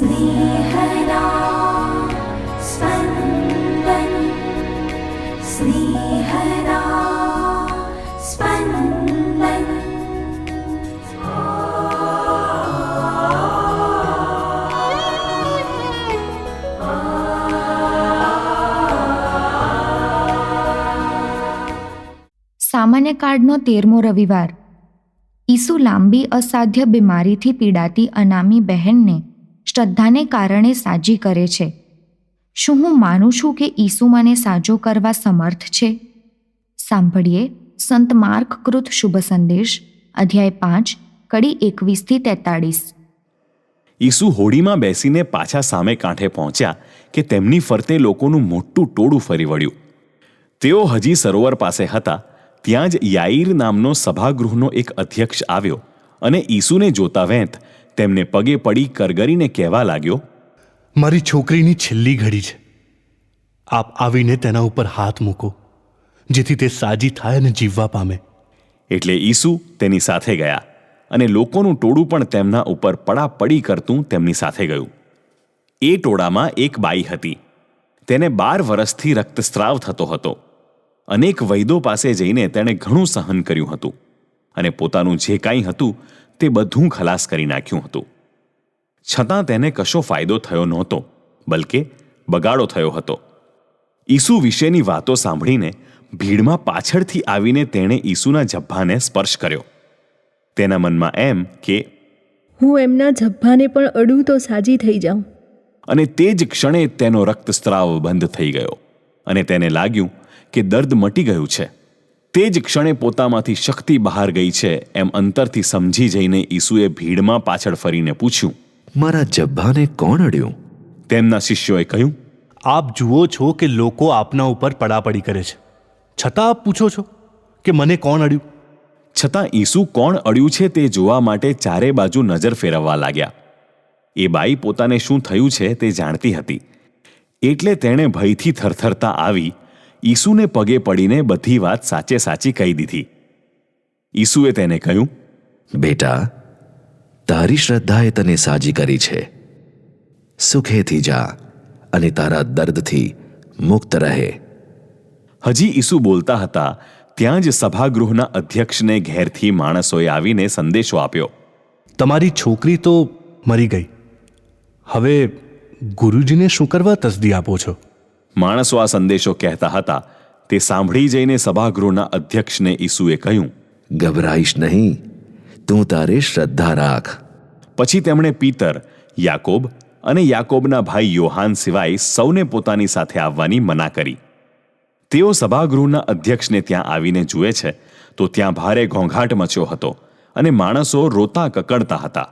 स्नेहदा स्पन्दन् स्नेहदा स्पन्दन् સામાન્ય કાર્ડનો તેરમો રવિવાર ઈસુ લાંબી અસાધ્ય બીમારીથી પીડાતી અનામી બહેનને શ્રદ્ધાને કારણે સાજી કરે છે. શું હું માનું છું કે ઈસુ મને સાજો કરવા સમર્થ છે? સાંભળીએ સંત માર્ક કૃત શુભ સંદેશ, અધ્યાય પાંચ, કડી એકવીસથી તેતાળીસ. ઈસુ હોડીમાં બેસીને પાછા સામે કાંઠે પહોંચ્યા કે તેમની ફરતે લોકોનું મોટું ટોળું ફરી વળ્યું. તેઓ હજી સરોવર પાસે હતા, ત્યાં જ યાઈર નામનો સભાગૃહનો એક અધ્યક્ષ આવ્યો અને ઈસુને જોતા વેંત તેમને પગે પડી કરગરીને કહેવા લાગ્યો મારી છોકરીની છેલ્લી ઘડી છે. આપ આવીને તેના ઉપર હાથ મૂકો જેથી તે સાજી થાય અને જીવવા પામે. એટલે ઈસુ તેની સાથે ગયા અને લોકોનું ટોળું પણ તેમના ઉપર પડાપડી કરતું તેમની સાથે ગયું. એ ટોળામાં એક બાઈ હતી. તેને બાર વર્ષથી રક્તસ્રાવ થતો હતો. અનેક વૈદો પાસે જઈને તેણે ઘણું સહન કર્યું હતું અને પોતાનું જે કાંઈ હતું તે બધું ખલાસ કરી નાખ્યું હતું. છતાં તેને કશો ફાયદો થયો નહોતો બલકે બગાડો થયો હતો. ઈસુ વિશેની વાતો સાંભળીને ભીડમાં પાછળથી આવીને તેણે ઈસુના જબ્ભાને સ્પર્શ કર્યો. તેના મનમાં એમ કે હું એમના જબ્ભાને પણ અડું તો સાજી થઈ જાઉં. અને તે જ ક્ષણે તેનો રક્તસ્રાવ બંધ થઈ ગયો અને તેને લાગ્યું કે દર્દ મટી ગયું છે. તે જ ક્ષણે પોતામાંથી શક્તિ બહાર ગઈ છે એમ અંતરથી સમજી જઈને ઈસુએ ભીડમાં પાછળ ફરીને પૂછ્યું મારા જબ્બાને કોણ અડ્યું? તેમના શિષ્યોએ કહ્યું આપ જુઓ છો કે લોકો આપના ઉપર પડાપડી કરે છે. છતાં આપ પૂછો છો કે મને કોણ અડ્યું? છતાં ઈસુ કોણ અડ્યું છે તે જોવા માટે ચારે બાજુ નજર ફેરવવા લાગ્યા. એ બાઈ પોતાને શું થયું છે તે જાણતી હતી. એટલે તેણે ભયથી થરથરતા આવી ઈસુને પગે પડીને બધી વાત સાચે સાચી કહી દીધી. ઈસુએ તેને કહ્યું બેટા તારી શ્રદ્ધાએ તને સાજી કરી છે. સુખેથી જા અને તારા દર્દથી મુક્ત રહે. હજી ઈસુ બોલતા હતા ત્યાં જ સભાગૃહના અધ્યક્ષને ઘેરથી માણસોએ આવીને સંદેશો આપ્યો. તમારી છોકરી તો મરી ગઈ. હવે ગુરુજીને શું કરવા તસદી આપો છો? માણસો આ સંદેશો કહેતા હતા. તે સાંભળી જઈને સભાગૃહના અધ્યક્ષને ઈસુએ કહ્યું ગભરાઈશ નહીં. તું તારે શ્રદ્ધા રાખ. પછી તેમણે પીતર યાકોબ અને યાકોબના ભાઈ યોહાન સિવાય સૌને પોતાની સાથે આવવાની મના કરી. તેઓ સભાગૃહના અધ્યક્ષને ત્યાં આવીને જુએ છે તો ત્યાં ભારે ઘોંઘાટ મચ્યો હતો અને માણસો રોતા કકડતા હતા.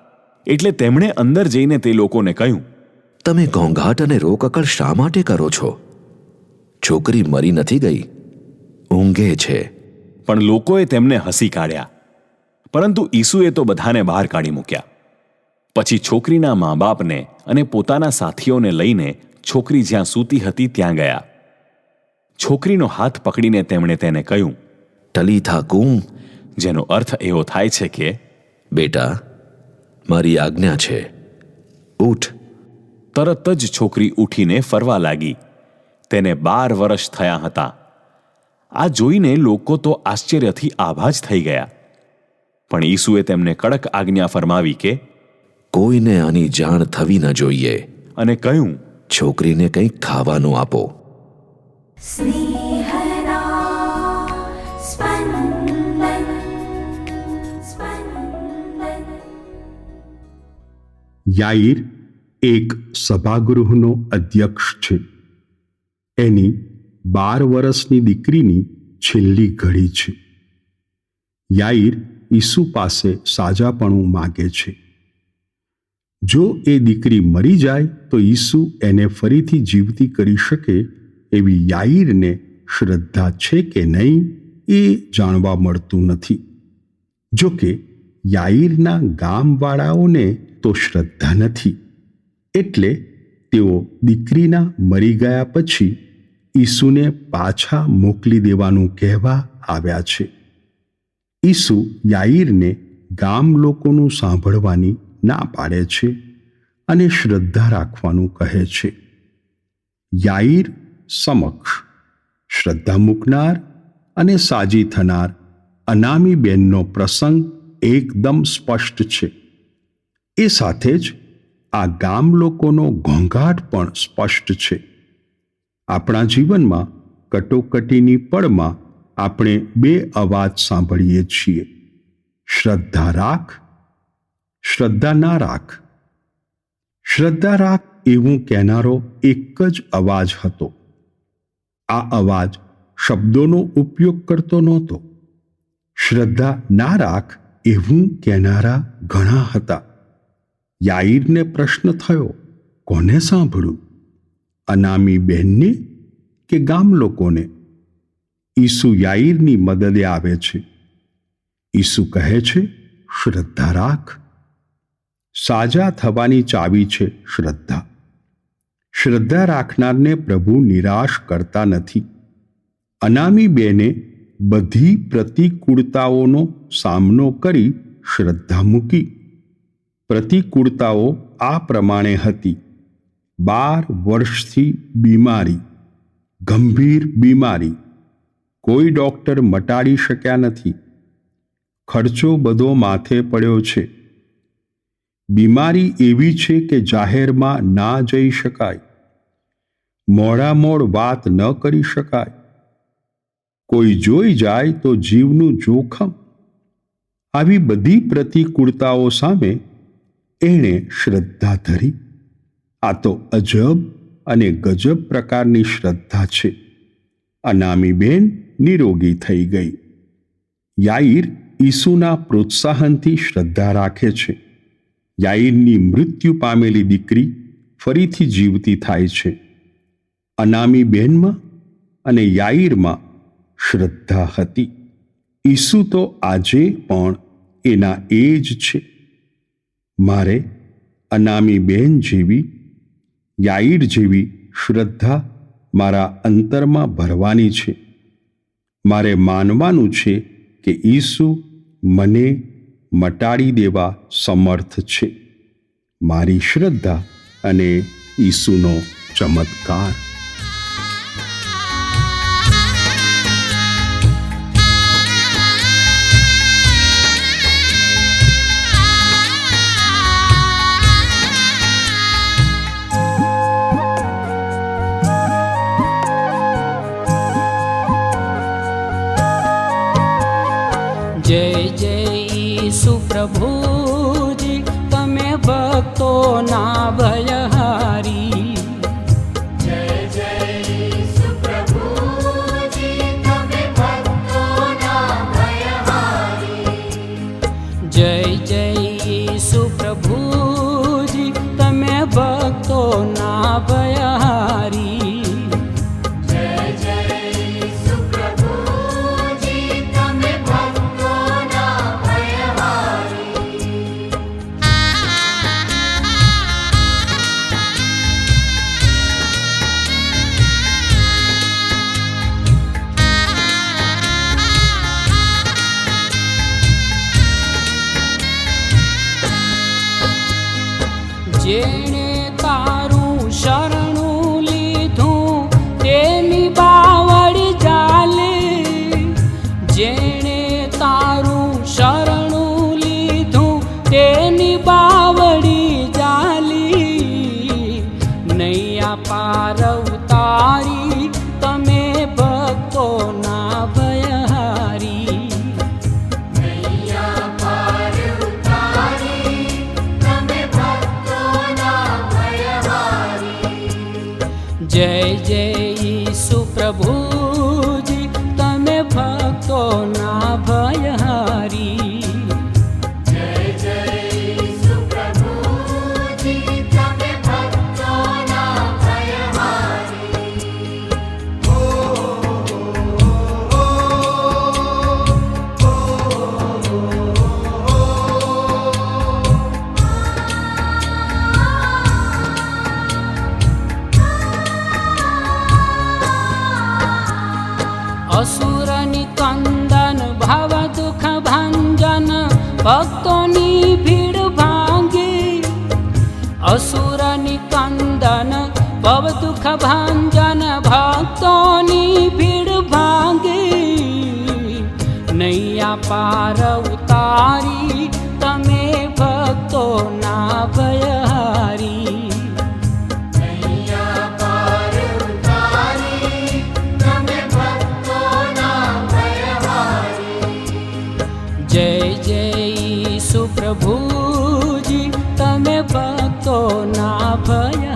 એટલે તેમણે અંદર જઈને તે લોકોને કહ્યું તમે ઘોંઘાટ અને રોકકળ શા માટે કરો છો? છોકરી મરી નથી ગઈ? ઊંઘે છે. પણ લોકોએ તેમને હસી કાઢ્યા. પરંતુ ઈસુએ તો બધાને બહાર કાઢી મૂક્યા. પછી છોકરીના મા બાપને અને પોતાના સાથીઓને લઈને છોકરી જ્યાં સૂતી હતી ત્યાં ગયા. છોકરીનો હાથ પકડીને તેમણે તેને કહ્યું ટલીથા કુમ. જેનો અર્થ એવો થાય છે કે બેટા મારી આજ્ઞા છે. ઊઠ તરત જ છોકરી ઉઠીને ફરવા લાગી. તેને બાર વર્ષ થયા હતા. આ જોઈને લોકો તો આશ્ચર્યથી આભા જ થઈ ગયા. પણ ઈસુએ તેમને કડક આજ્ઞા ફરમાવી કે કોઈને આની જાણ થવી ન જોઈએ. અને કહ્યું છોકરીને કંઈક ખાવાનું આપો. યાઈર એક સભાગૃહનો અધ્યક્ષ છે. એની બાર વર્ષની દીકરીની છેલ્લી ઘડી છે. યાઈર ઈસુ પાસે સાજાપણું માગે છે. જો એ દીકરી મરી જાય તો ઈસુ એને ફરીથી જીવતી કરી શકે એવી યાઈરને શ્રદ્ધા છે કે નહીં એ જાણવા મળતું નથી. જો કે યાઈરના ગામવાળાઓને તો શ્રદ્ધા નથી. એટલે તેઓ દીકરીના મરી ગયા પછી ઈસુને પાછા મોકલી દેવાનું કહેવા આવ્યા છે. ઈસુ યાઈરને ગામ લોકોનું સાંભળવાની ના પાડે છે અને શ્રદ્ધા રાખવાનું કહે છે. યાઈર સમક્ષ શ્રદ્ધા મૂકનાર અને સાજી થનાર અનામી બેનનો પ્રસંગ એકદમ સ્પષ્ટ છે. એ સાથે જ આ ગામ લોકોનો ઘોંઘાટ પણ સ્પષ્ટ છે. આપણા જીવનમાં કટોકટીની પળમાં આપણે બે અવાજ સાંભળીએ છીએ. શ્રદ્ધા રાખ, શ્રદ્ધા ના રાખ. શ્રદ્ધા રાખ એવું કહેનારો એક જ અવાજ હતો. આ અવાજ શબ્દોનો ઉપયોગ કરતો નહોતો. શ્રદ્ધા ના રાખ એવું કહેનારા ઘણા હતા. યાઈરને પ્રશ્ન થયો, કોને સાંભળું અનામી બહેનને કે ગામ લોકોને? ઈસુ યાઈરની મદદે આવે છે. ઈસુ કહે છે, શ્રદ્ધા રાખ. સાજા થવાની ચાવી છે શ્રદ્ધા. શ્રદ્ધા રાખનારને પ્રભુ નિરાશ કરતા નથી. અનામી બેને બધી પ્રતિકૂળતાઓનો સામનો કરી શ્રદ્ધા મૂકી. પ્રતિકૂળતાઓ આ પ્રમાણે હતી. બાર વર્ષથી બીમારી, ગંભીર બીમારી. કોઈ ડોક્ટર મટાડી શક્યા નથી. ખર્ચો બધો માથે પડ્યો છે. બીમારી એવી છે કે જાહેરમાં ના જઈ શકાય. મોડામોડ વાત ન કરી શકાય. કોઈ જોઈ જાય તો જીવનું જોખમ. આવી બધી પ્રતિકૂળતાઓ સામે એણે શ્રદ્ધા ધરી. આ તો અજબ અને ગજબ પ્રકારની શ્રદ્ધા છે. અનામી બેન નિરોગી થઈ ગઈ. યાઈર ઈસુના પ્રોત્સાહનથી શ્રદ્ધા રાખે છે. યાઈરની મૃત્યુ પામેલી દીકરી ફરીથી જીવતી થાય છે. અનામી બેનમાં અને યાઈરમાં શ્રદ્ધા હતી. ઈસુ તો આજે પણ એના એ જ છે. મારે અનામી બેન જેવી યાઈર જેવી શ્રદ્ધા મારા અંતરમાં ભરવાની છે. મારે માનવાનું છે કે ઈસુ મને મટાડી દેવા સમર્થ છે. મારી શ્રદ્ધા અને ઈસુનો ચમત્કાર. ઈસુ પ્રભુજી ઈસુ ભક્તોની ભીડ ભાંગી, અસુરની કંદન ભવ દુઃખ ભાંજન ભક્તોની ભીડ ભાંગી. નૈયા પાર ઉતારી તમે ભક્તો ના ના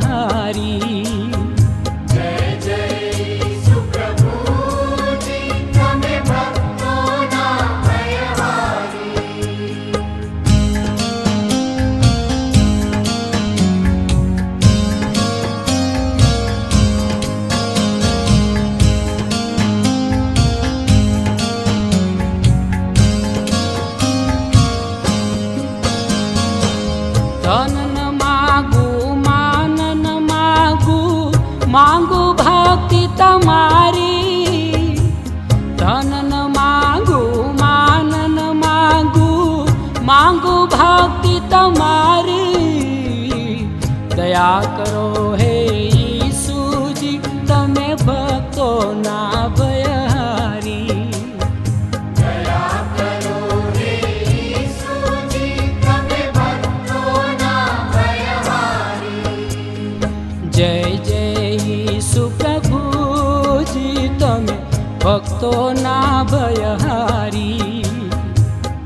તમે ભક્તો ના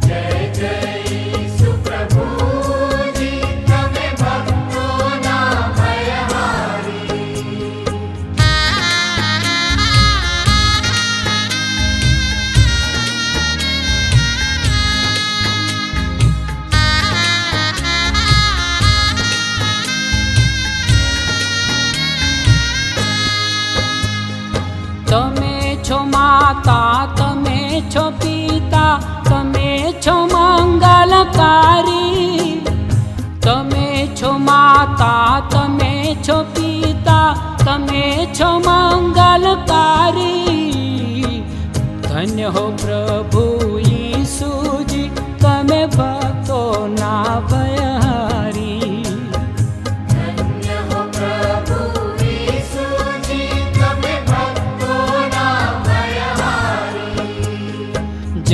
જય તમે માતા તમે છો પિતા તમે છો મંગલકારી તમે છો માતા તમે છો પિતા તમે છો મંગલકારી ધન્ય હો પ્રભુ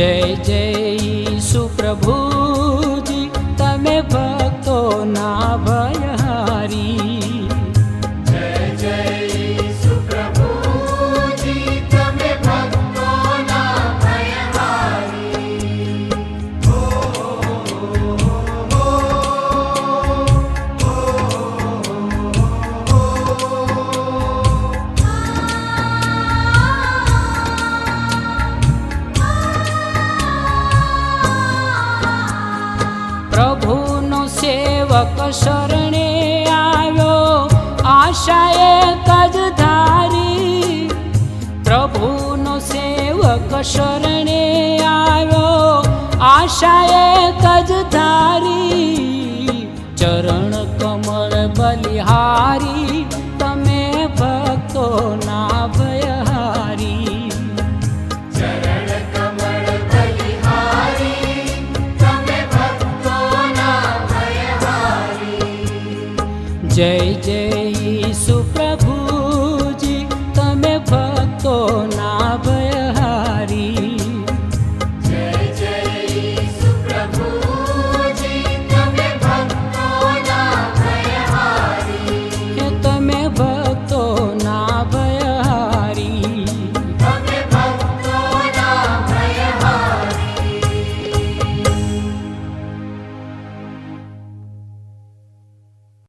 જય જય સુપ્રભુજી તમે ભક્તો ના ભયહારી સેવક શરણે આવ્યો. આશાએ એક જ ધારી ચરણ કમળ બલિહારી.